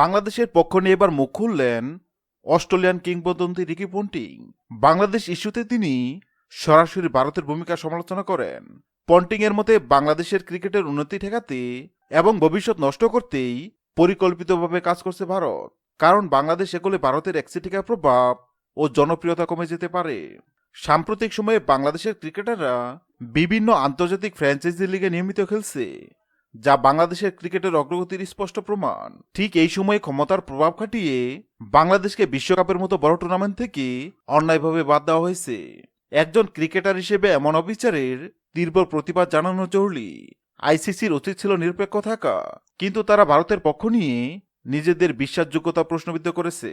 বাংলাদেশের পক্ষ নিয়ে এবার মুখ খুললেন অস্ট্রেলিয়ান কিংবদন্তি রিকি পন্টিং। বাংলাদেশ ইস্যুতে তিনি সরাসরি ভারতের ভূমিকা সমালোচনা করেন। পন্টিং এর মতে, বাংলাদেশের ক্রিকেটের উন্নতি ঠেকাতে এবং ভবিষ্যৎ নষ্ট করতেই পরিকল্পিতভাবে কাজ করছে ভারত। কারণ বাংলাদেশ এগুলো ভারতের একসেটিকা প্রভাব ও জনপ্রিয়তা কমে যেতে পারে। সাম্প্রতিক সময়ে বাংলাদেশের ক্রিকেটাররা বিভিন্ন আন্তর্জাতিক ফ্র্যাঞ্চাইজি লিগে নিয়মিত খেলছে। যা বাংলাদেশের ক্রিকেটের অগ্রগতির স্পষ্ট প্রমাণ। ঠিক এই সময়ে ক্ষমতার প্রভাব খাটিয়ে বাংলাদেশকে বিশ্বকাপের মতো বড় টুর্নামেন্ট থেকে অন্যায়ভাবে বাদ দেওয়া হয়েছে। একজন ক্রিকেটার হিসেবে এমন অবিচারের তীব্র প্রতিবাদ জানানো জরুরি। আইসিসির উচিত ছিল নিরপেক্ষ থাকা, কিন্তু তারা ভারতের পক্ষ নিয়ে নিজেদের বিশ্বাসযোগ্যতা প্রশ্নবিদ্ধ করেছে।